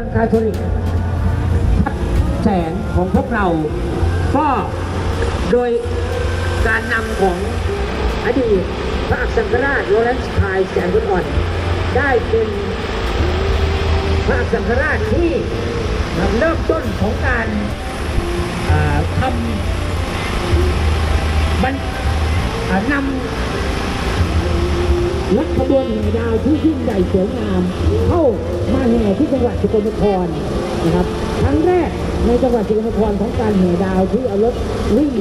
วนคาทอลิกแสนของพวกเรา ก็โดยการนำของอดีตพระอักษรราชโรแลนส์คายแสนพุทธอ่อน ได้เป็นพระอักษรราชที่เริ่มต้นของการทำบันนำ รถขบวนแห่ดาวที่ยิ่งใหญ่สวยงาม เข้ามาแห่ที่จังหวัดสกลนครนะครับครั้งแรกในจังหวัดสกลนครของการแห่ดาวที่เอารถวิ่ง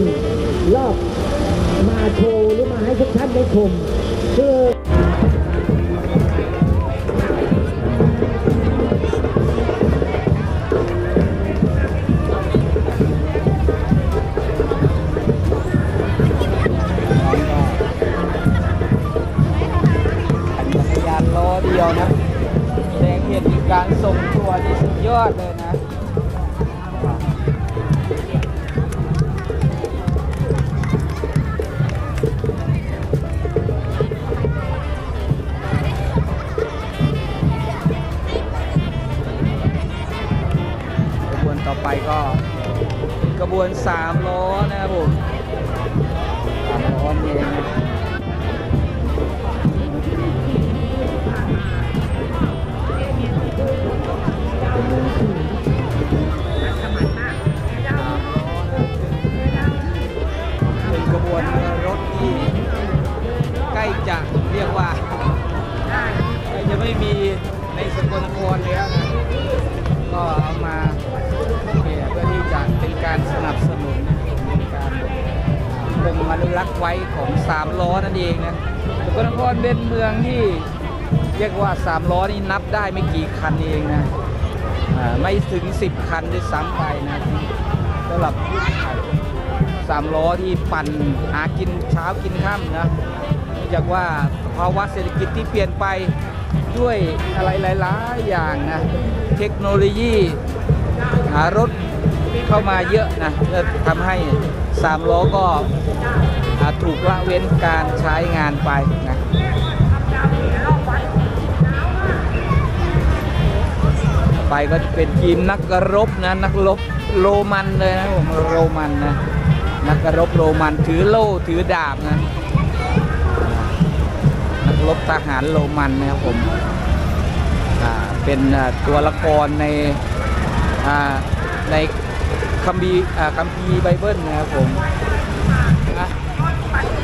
รอบมาโชว์หรือมาให้ทุกท่านได้ชมคือ วนสามล้อนะครับ ไว้ของสามล้อนั่นเองนะสกลนครเป็นเมืองที่เรียกว่าสามล้อนี่นับได้ไม่กี่คันเองนะไม่ถึง 10 คันด้วยซ้ำไปนะสำหรับสามล้อที่ปั่นหากินเช้ากินค่ำนะเนื่องจากว่าภาวะเศรษฐกิจที่เปลี่ยนไปด้วยอะไรหลายๆอย่างนะเทคโนโลยีหารถเข้ามาเยอะนะทำให้สามล้อก็ ถูกละเว้นการใช้งานไปนะไปก็เป็นทีมนักรบนะนักรบโรมันเลยนะผมโรมันนะนักรบโรมันถือโล่ถือดาบนะนักรบทหารโรมันนะครับผมอ่าเป็นตัวละครในอ่าในคัมภีร์อ่าคัมภีร์ไบเบิลนะครับผม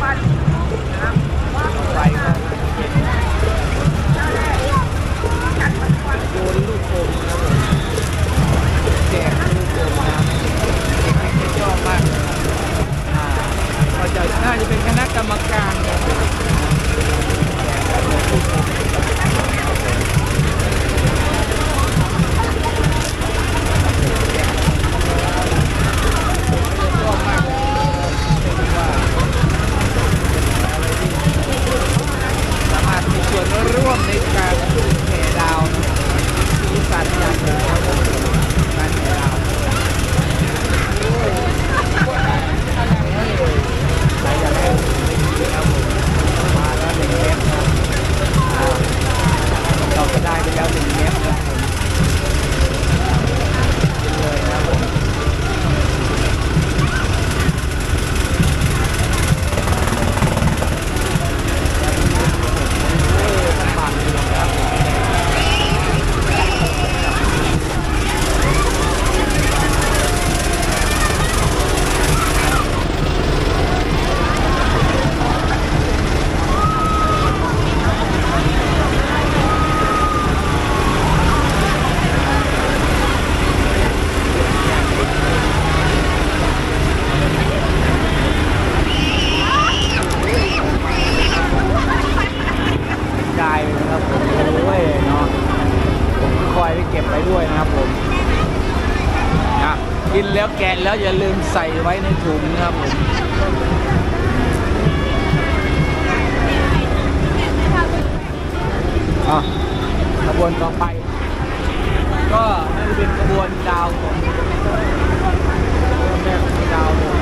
ต่อไปก็เป็นโยนลูกโป่งนะครับผมแจกลูกโป่งนะเด็กๆชอบมาก อ่าก็จะน่าจะเป็นคณะกรรมการครับชอบมากเลยเป็นว่าอะไรที่สามารถมีส่วนร่วมในการแห่ดาวนะสีสันอย่างหนึ่งครับผมการแห่ดาว ใครอยากได้ครับผมมาแล้วหนึ่งเมตรนะอ่าเราก็ได้ไปแล้วหนึ่งเมตรนะครับผมกินเลยนะครับผมเอ้ยมันปั่นอยู่นะครับผมได้เลยนะครับผมโอ้ยเนาะผมคอยไปเก็บไปด้วยนะครับผมนะกินแล้วแกะแล้วอย่าลืม ใส่ไว้ในถุงนะครับผม อะขบวนต่อไป ก็น่าจะเป็นขบวนดาวของขบวนแรกของดาวเลย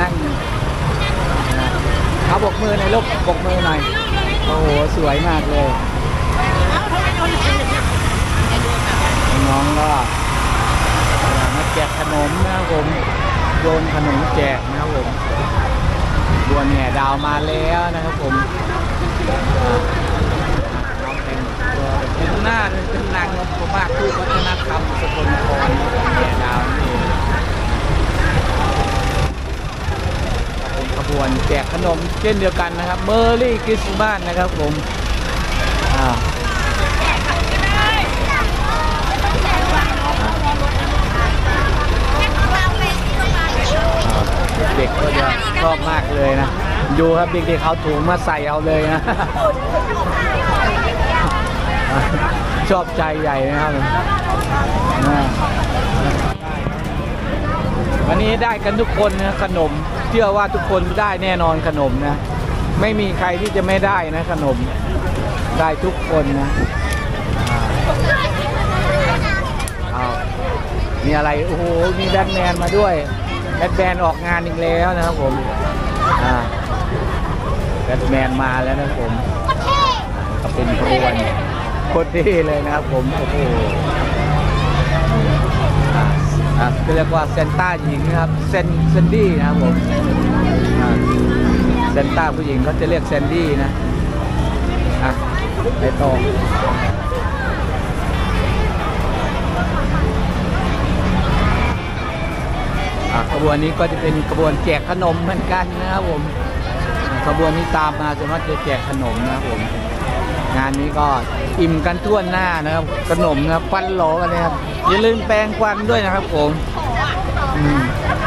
นั่งอ่าเอาบกมือหน่อยลูกบกมือหน่อย โอ้โห สวยมากเลย น้องก็มาแจกขนมนะครับผมโยนขนมแจกนะครับผมดวนแห่ดาวมาแล้วนะครับผมน้องเป็นตัวเป็นหน้าเป็นนางนพมาศคู่วัฒนธรรมสกลนครแห่ดาวนี่ครับผมขบวนแจกขนมเช่นเดียวกันนะครับเมอร์รี่คริสต์มาสนะครับผมอ่า เด็กๆก็จะชอบมาก เลยนะ ดูครับเด็กๆเขาถุงมาใส่เอาเลยนะ ชอบใจใหญ่นะครับวันนี้ได้กันทุกคนนะขนม เชื่อว่าทุกคนได้แน่นอนขนมนะ ไม่มีใครที่จะไม่ได้นะขนม ได้ทุกคนนะอ้าวมีอะไร โอ้โห มีแบทแมนมาด้วยแบทแมนออกงานอีกแล้วนะครับผม อ่าแบทแมนมาแล้วนะครับผมก็เป็นขบวนโคตรเท่เลยนะครับผม โอ้โหอ่าอ่าก็เรียกว่าเซนต้าหญิงนะครับ เซนเซนดี้นะครับผมอ่าเซนต้าผู้หญิงเขาจะเรียกเซนดี้นะ อะไปต่อ ขบวนนี้ก็จะเป็นขบวนแจกขนมเหมือนกันนะครับผมขบวนนี้ตามมาส่วนมากจะแจกขนมนะครับผม งานนี้ก็อิ่มกันทั่วหน้านะครับ ขนมนะครับฟันหลอกันนะครับอย่าลืมแปรงฟันด้วยนะครับผม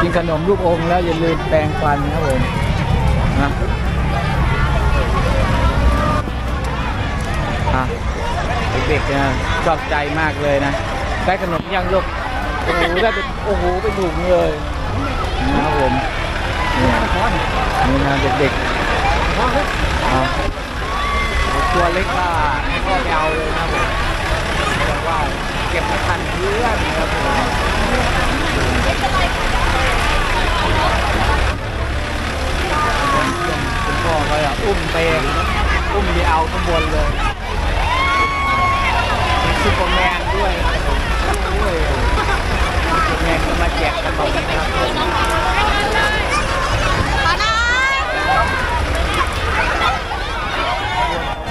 กินขนมลูกอมแล้วอย่าลืมแปรงฟันนะครับผมนะอะเด็กๆนะชอบใจมากเลยนะ ได้ขนมยังลูกโอ้โหได้เป็นโอ้โหเป็นถุงเลย นะครับผมนี่นี่นะเด็กๆเอาตัวเล็กก็ไม่ก็ไปเอาเลยนะครับผมเรียกว่าเก็บมาทันเพื่อนนะครับผมคุณพ่อเขาอะอุ้มไปอุ้มไปเอาข้างบนเลยมี ซูเปอร์แมนด้วยนะครับผมโอ้ยแม่ก็มาแจกขนมนะครับผม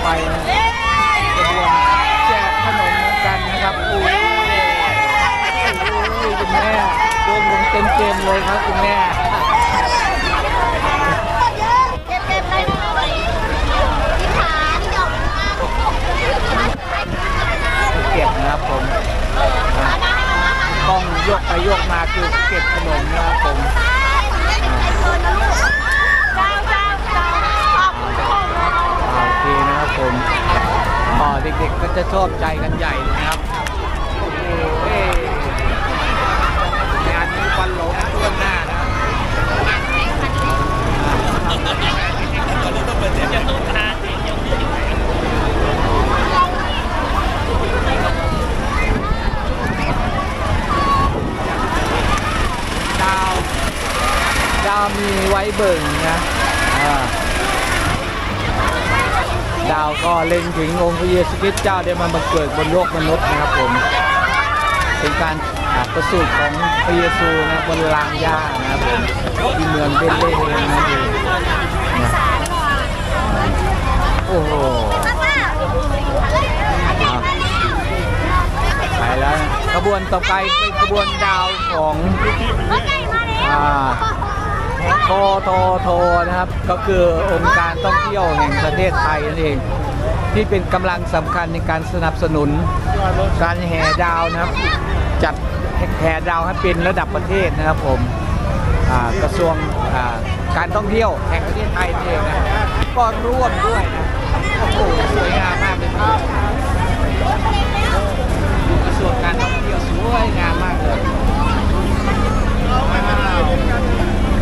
ไปนะกระบวนแจกขนมกันนะครับโอ้ยโอ้ยคุณแม่โดนลงเต็มเต็มๆเลยครับคุณแม่ เก็บ นะครับผมอะกล้องโยกไปโยกมาคือเก็บขนมนะครับผมอ่าโอเคนะครับผมอ๋อเด็กๆก็จะชอบใจกันใหญ่นะครับโอ้โหเอ้ยงานนี้ฟันหลงทั่วหน้านะครับาว ดาวมีไว้เบิ่งนะอ่าดาวก็เล็งถึงองค์พระเยซูคริสต์เจ้าได้มาบังเกิดบนโลกมนุษย์นะครับผมเป็นการอ่าประสูติของพระเยซูนะบนลานหญ้านะครับผมที่เมืองเบธเลเฮมนั่นเองนะโอ้โหอะไปแล้วนะขบวนต่อไปเป็นขบวนดาวของอ่า ทอทอทนะครับ ก็คือองค์การท่องเที่ยวแห่งประเทศไทยนั่นเองที่เป็นกำลังสำคัญในการสนับสนุนการแห่ดาวนะครับ จัดแห่ดาวให้เป็นระดับประเทศนะครับผมกระทรวงการท่องเที่ยวแห่งประเทศไทยนี่เองนะก็ร่วมด้วยนะโอ้โหสวยงามมากเลยครับกระทรวงการท่องเที่ยวสวยงามมากเลยว้าวยิ่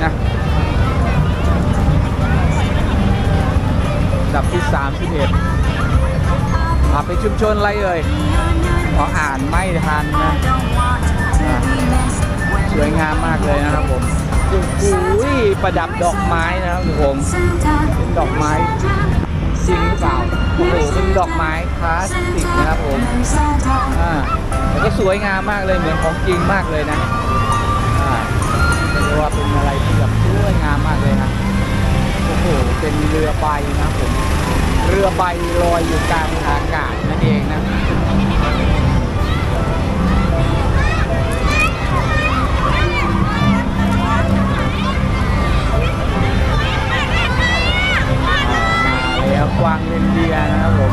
อันดับที่ 31อ่าเป็นชุมชนอะไรเอ่ยขออ่านไม่ทันนะสวยงามมากเลยนะครับผมโอ้โหประดับดอกไม้นะครับผมเป็นดอกไม้จริงหรือเปล่าโอ้โหเป็นดอกไม้คลาสสิกนะครับผมอ่าแต่ก็สวยงามมากเลยเหมือนของจริงมากเลยนะ ว่าเป็นอะไรที่แบบสวยงามมากเลยนะโอ้โหเป็นเรือใบนะผมเรือใบลอยอยู่กลางอากาศนั่นเองนะมาแล้วกวางเลนเดียนะครับผม